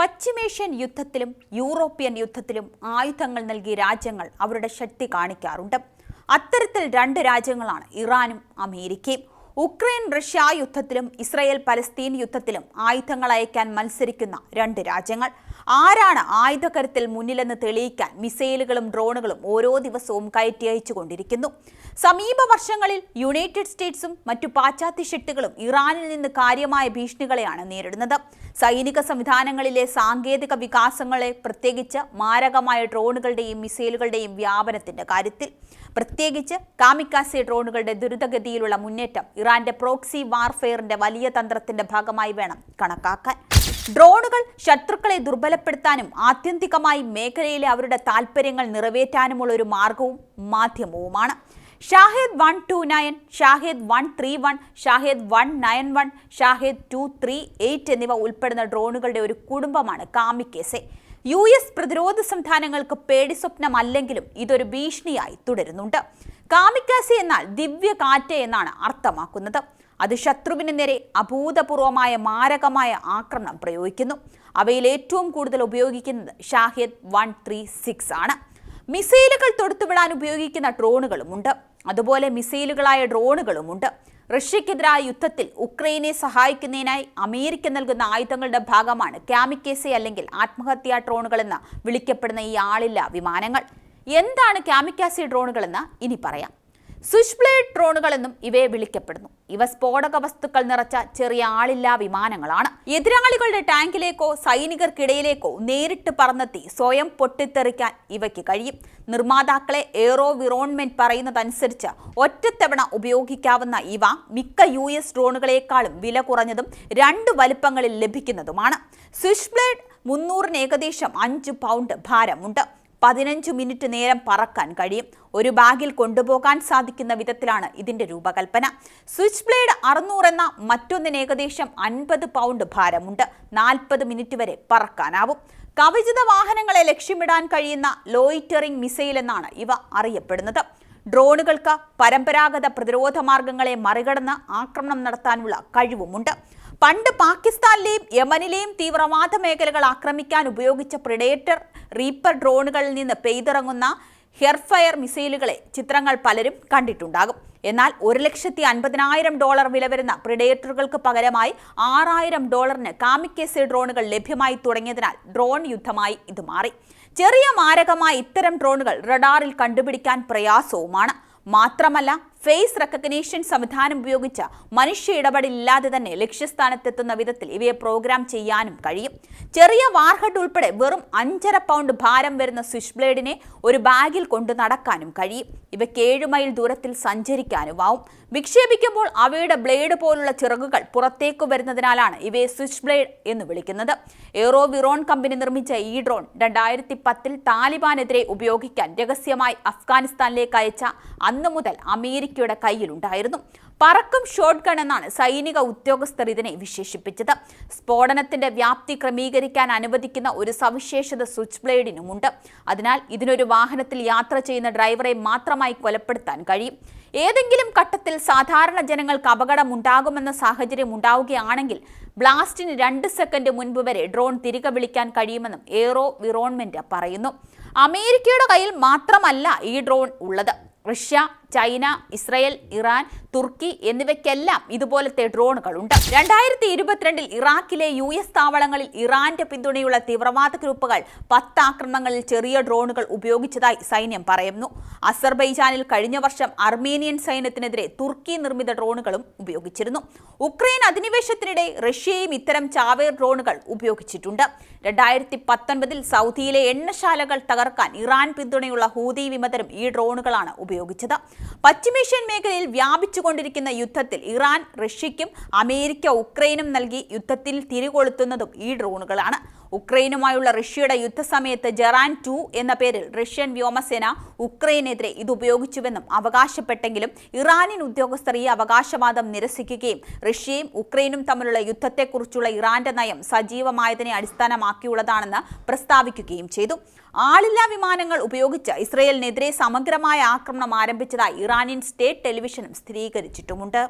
പശ്ചിമേഷ്യൻ യുദ്ധത്തിലും യൂറോപ്യൻ യുദ്ധത്തിലും ആയുധങ്ങൾ നൽകി രാജ്യങ്ങൾ അവരുടെ ശക്തി കാണിക്കാറുണ്ട്. അത്തരത്തിൽ രണ്ട് രാജ്യങ്ങളാണ് ഇറാനും അമേരിക്കയും. ഉക്രൈൻ റഷ്യ യുദ്ധത്തിലും ഇസ്രയേൽ പലസ്തീൻ യുദ്ധത്തിലും ആയുധങ്ങൾ അയക്കാൻ മത്സരിക്കുന്ന രണ്ട് രാജ്യങ്ങൾ. ആരാണ് ആയുധകരത്തിൽ മുന്നിലെന്ന് തെളിയിക്കാൻ മിസൈലുകളും ഡ്രോണുകളും ഓരോ ദിവസവും കയറ്റി അയച്ചുകൊണ്ടിരിക്കുന്നു സമീപ വർഷങ്ങളിൽ യുണൈറ്റഡ് സ്റ്റേറ്റ്സും മറ്റു പാശ്ചാത്യ ശക്തികളും ഇറാനിൽ നിന്ന് കാര്യമായ ഭീഷണികളെയാണ് നേരിടുന്നത്. സൈനിക സംവിധാനങ്ങളിലെ സാങ്കേതിക വികാസങ്ങളെ പ്രത്യേകിച്ച് മാരകമായ ഡ്രോണുകളുടെയും മിസൈലുകളുടെയും വ്യാപനത്തിന്റെ കാര്യത്തിൽ. പ്രത്യേകിച്ച് കാമിക്കാസെ ഡ്രോണുകളുടെ ദുരിതഗതിയിലുള്ള മുന്നേറ്റം ഇറാന്റെ പ്രോക്സി വാർഫെയറിന്റെ വലിയ തന്ത്രത്തിന്റെ ഭാഗമായി വേണം കണക്കാക്കാൻ. ഡ്രോണുകൾ ശത്രുക്കളെ ദുർബലപ്പെടുത്താനും ആത്യന്തികമായി മേഖലയിലെ അവരുടെ താൽപ്പര്യങ്ങൾ നിറവേറ്റാനുമുള്ള ഒരു മാർഗവും മാധ്യമവുമാണ്. Shahed one two nine Shahed one three one Shahed one nine one Shahed two three eight എന്നിവ ഉൾപ്പെടുന്ന ഡ്രോണുകളുടെ ഒരു കുടുംബമാണ് കാമിക്കേസെ. യു എസ് പ്രതിരോധ സംവിധാനങ്ങൾക്ക് പേടി സ്വപ്നമല്ലെങ്കിലും ഇതൊരു ഭീഷണിയായി തുടരുന്നുണ്ട്. കാമിക്കാസെ എന്നാൽ ദിവ്യ കാറ്റ് എന്നാണ് അർത്ഥമാക്കുന്നത്. അത് ശത്രുവിന് നേരെ അഭൂതപൂർവമായ മാരകമായ ആക്രമണം പ്രയോഗിക്കുന്നു. അവയിൽ ഏറ്റവും കൂടുതൽ ഉപയോഗിക്കുന്നത് ഷാഹിദ് വൺ ത്രീ സിക്സ് ആണ്. മിസൈലുകൾ തൊടുത്തുവിടാൻ ഉപയോഗിക്കുന്ന ഡ്രോണുകളുമുണ്ട്. അതുപോലെ മിസൈലുകളായ ഡ്രോണുകളുമുണ്ട്. റഷ്യക്കെതിരായ യുദ്ധത്തിൽ ഉക്രൈനെ സഹായിക്കുന്നതിനായി അമേരിക്ക നൽകുന്ന ആയുധങ്ങളുടെ ഭാഗമാണ് ക്യാമിക്കേസെ അല്ലെങ്കിൽ ആത്മഹത്യാ ഡ്രോണുകൾ എന്ന് വിളിക്കപ്പെടുന്ന ഈ ആളില്ല വിമാനങ്ങൾ. എന്താണ് ക്യാമിക്കാസി ഡ്രോണുകളെന്ന് ഇനി പറയാം. സ്വിച്ച് ബ്ലേഡ് ഡ്രോണുകൾ എന്നും ഇവയെ വിളിക്കപ്പെടുന്നു. ഇവ സ്ഫോടക വസ്തുക്കൾ നിറച്ച ചെറിയ ആളില്ലാ വിമാനങ്ങളാണ്. എതിരാളികളുടെ ടാങ്കിലേക്കോ സൈനികർക്കിടയിലേക്കോ നേരിട്ട് പറന്നെത്തി സ്വയം പൊട്ടിത്തെറിക്കാൻ ഇവയ്ക്ക് കഴിയും. നിർമ്മാതാക്കളെ എയറോ വിറോൺമെന്റ് പറയുന്നതനുസരിച്ച് ഒറ്റത്തവണ ഉപയോഗിക്കാവുന്ന ഇവ മിക്ക യു എസ് ഡ്രോണുകളെക്കാളും വില കുറഞ്ഞതും രണ്ട് വലുപ്പങ്ങളിൽ ലഭിക്കുന്നതുമാണ്. സ്വിച്ച് ബ്ലേഡ് മുന്നൂറിന് ഏകദേശം അഞ്ച് പൗണ്ട് ഭാരമുണ്ട്. പതിനഞ്ച് മിനിറ്റ് നേരം പറക്കാൻ കഴിയും. ഒരു ബാഗിൽ കൊണ്ടുപോകാൻ സാധിക്കുന്ന വിധത്തിലാണ് ഇതിന്റെ രൂപകൽപ്പന. സ്വിച്ച് ബ്ലേഡ് അറുന്നൂറ് എന്ന മറ്റൊന്നിന് ഏകദേശം അൻപത് പൗണ്ട് ഭാരമുണ്ട്. നാൽപ്പത് മിനിറ്റ് വരെ പറക്കാനാവും. കവചിത വാഹനങ്ങളെ ലക്ഷ്യമിടാൻ കഴിയുന്ന ലോയിറ്ററിംഗ് മിസൈൽ എന്നാണ് ഇവ അറിയപ്പെടുന്നത്. ഡ്രോണുകൾക്ക് പരമ്പരാഗത പ്രതിരോധ മാർഗങ്ങളെ മറികടന്ന് ആക്രമണം നടത്താനുള്ള കഴിവുമുണ്ട്. പണ്ട് പാകിസ്ഥാനിലെയും യമനിലെയും തീവ്രവാദ മേഖലകൾ ആക്രമിക്കാൻ ഉപയോഗിച്ച പ്രിഡേറ്റർ റീപ്പർ ഡ്രോണുകളിൽ നിന്ന് പെയ്തിറങ്ങുന്ന ഹെർഫയർ മിസൈലുകളെ ചിത്രങ്ങൾ പലരും കണ്ടിട്ടുണ്ടാകും. എന്നാൽ ഒരു ലക്ഷത്തി അൻപതിനായിരം ഡോളർ വില വരുന്ന പ്രിഡേറ്ററുകൾക്ക് പകരമായി ആറായിരം ഡോളറിന് കാമിക്കേസി ഡ്രോണുകൾ ലഭ്യമായി തുടങ്ങിയതിനാൽ ഡ്രോൺ യുദ്ധമായി ഇത് മാറി. ചെറിയ മാരകമായ ഇത്തരം ഡ്രോണുകൾ റഡാറിൽ കണ്ടുപിടിക്കാൻ പ്രയാസവുമാണ്. മാത്രമല്ല ഫേസ് റെക്കഗ്നീഷൻ സംവിധാനം ഉപയോഗിച്ച് മനുഷ്യ ഇടപെടലില്ലാതെ തന്നെ ലക്ഷ്യസ്ഥാനത്തെത്തുന്ന വിധത്തിൽ ഇവയെ പ്രോഗ്രാം ചെയ്യാനും കഴിയും. ചെറിയ വാർഹഡ് ഉൾപ്പെടെ വെറും അഞ്ചര പൗണ്ട് ഭാരം വരുന്ന സ്വിച്ച് ബ്ലേഡിനെ ഒരു ബാഗിൽ കൊണ്ടു നടക്കാനും കഴിയും. ഇവയ്ക്ക് ഏഴ് മൈൽ ദൂരത്തിൽ സഞ്ചരിക്കാനും ആവും വിക്ഷേപിക്കുമ്പോൾ അവയുടെ ബ്ലേഡ് പോലുള്ള ചിറകുകൾ പുറത്തേക്ക് വരുന്നതിനാലാണ് ഇവയെ സ്വിച്ച് ബ്ലേഡ് എന്ന് വിളിക്കുന്നത്. എയറോ വിറോൺ കമ്പനി നിർമ്മിച്ച ഈ ഡ്രോൺ രണ്ടായിരത്തി പത്തിൽ താലിബാനെതിരെ ഉപയോഗിക്കാൻ രഹസ്യമായി അഫ്ഗാനിസ്ഥാനിലേക്ക് അയച്ച അന്നു മുതൽ അമേരിക്കയുടെ കയ്യിലുണ്ടായിരുന്നു. പറക്കും ഷോട്ട് ഗൺ എന്നാണ് സൈനിക ഉദ്യോഗസ്ഥർ ഇതിനെ വിശേഷിപ്പിച്ചത്. സ്ഫോടനത്തിന്റെ വ്യാപ്തി ക്രമീകരിക്കാൻ അനുവദിക്കുന്ന ഒരു സവിശേഷത സ്വിച്ച് ബ്ലേഡിനുമുണ്ട് അതിനാൽ ഇതിനൊരു വാഹനത്തിൽ യാത്ര ചെയ്യുന്ന ഡ്രൈവറെ മാത്രമായി കൊലപ്പെടുത്താൻ കഴിയും. ഏതെങ്കിലും ഘട്ടത്തിൽ സാധാരണ ജനങ്ങൾക്ക് അപകടമുണ്ടാകുമെന്ന സാഹചര്യം ഉണ്ടാവുകയാണെങ്കിൽ ബ്ലാസ്റ്റിന് രണ്ട് സെക്കൻഡ് മുൻപ് വരെ ഡ്രോൺ തിരികെ വിളിക്കാൻ കഴിയുമെന്നും എയറോ വിറോൺമെന്റ് പറയുന്നു. അമേരിക്കയുടെ കയ്യിൽ മാത്രമല്ല ഈ ഡ്രോൺ ഉള്ളത്. റഷ്യ ചൈന ഇസ്രയേൽ ഇറാൻ തുർക്കി എന്നിവയ്ക്കെല്ലാം ഇതുപോലത്തെ ഡ്രോണുകൾ ഉണ്ട് രണ്ടായിരത്തി ഇരുപത്തിരണ്ടിൽ ഇറാഖിലെ യു എസ് താവളങ്ങളിൽ ഇറാന്റെ പിന്തുണയുള്ള തീവ്രവാദ ഗ്രൂപ്പുകൾ പത്ത് ആക്രമണങ്ങളിൽ ചെറിയ ഡ്രോണുകൾ ഉപയോഗിച്ചതായി സൈന്യം പറയുന്നു. അസർബൈജാനിൽ കഴിഞ്ഞ വർഷം അർമേനിയൻ സൈന്യത്തിനെതിരെ തുർക്കി നിർമ്മിത ഡ്രോണുകളും ഉപയോഗിച്ചിരുന്നു. ഉക്രൈൻ അധിനിവേശത്തിനിടെ റഷ്യയും ഇത്തരം ചാവേർ ഡ്രോണുകൾ ഉപയോഗിച്ചിട്ടുണ്ട്. രണ്ടായിരത്തി പത്തൊൻപതിൽ സൗദിയിലെ എണ്ണശാലകൾ തകർക്കാൻ ഇറാൻ പിന്തുണയുള്ള ഹൂതി വിമതരും ഈ ഡ്രോണുകളാണ് ഉപയോഗിച്ചത്. പശ്ചിമേഷ്യൻ മേഖലയിൽ വ്യാപിച്ചുകൊണ്ടിരിക്കുന്ന യുദ്ധത്തിൽ ഇറാൻ റഷ്യയ്ക്കും അമേരിക്ക ഉക്രൈനും നൽകി യുദ്ധത്തിൽ തിരികൊളുത്തുന്നതും ഈ ഡ്രോണുകളാണ്. ഉക്രൈനുമായുള്ള റഷ്യയുടെ യുദ്ധസമയത്ത് ജെറാൻ ടു എന്ന പേരിൽ റഷ്യൻ വ്യോമസേന ഉക്രൈനെതിരെ ഇത് ഉപയോഗിച്ചുവെന്നും അവകാശപ്പെട്ടെങ്കിലും ഇറാനിയൻ ഉദ്യോഗസ്ഥർ ഈ അവകാശവാദം നിരസിക്കുകയും റഷ്യയും ഉക്രൈനും തമ്മിലുള്ള യുദ്ധത്തെക്കുറിച്ചുള്ള ഇറാന്റെ നയം സജീവമായതിനെ അടിസ്ഥാനമാക്കിയുള്ളതാണെന്ന് പ്രസ്താവിക്കുകയും ചെയ്തു. ആളില്ലാ വിമാനങ്ങൾ ഉപയോഗിച്ച് ഇസ്രയേലിനെതിരെ സമഗ്രമായ ആക്രമണം ആരംഭിച്ചതായി ഇറാനിയൻ സ്റ്റേറ്റ് ടെലിവിഷനും സ്ഥിരീകരിച്ചിട്ടുമുണ്ട്.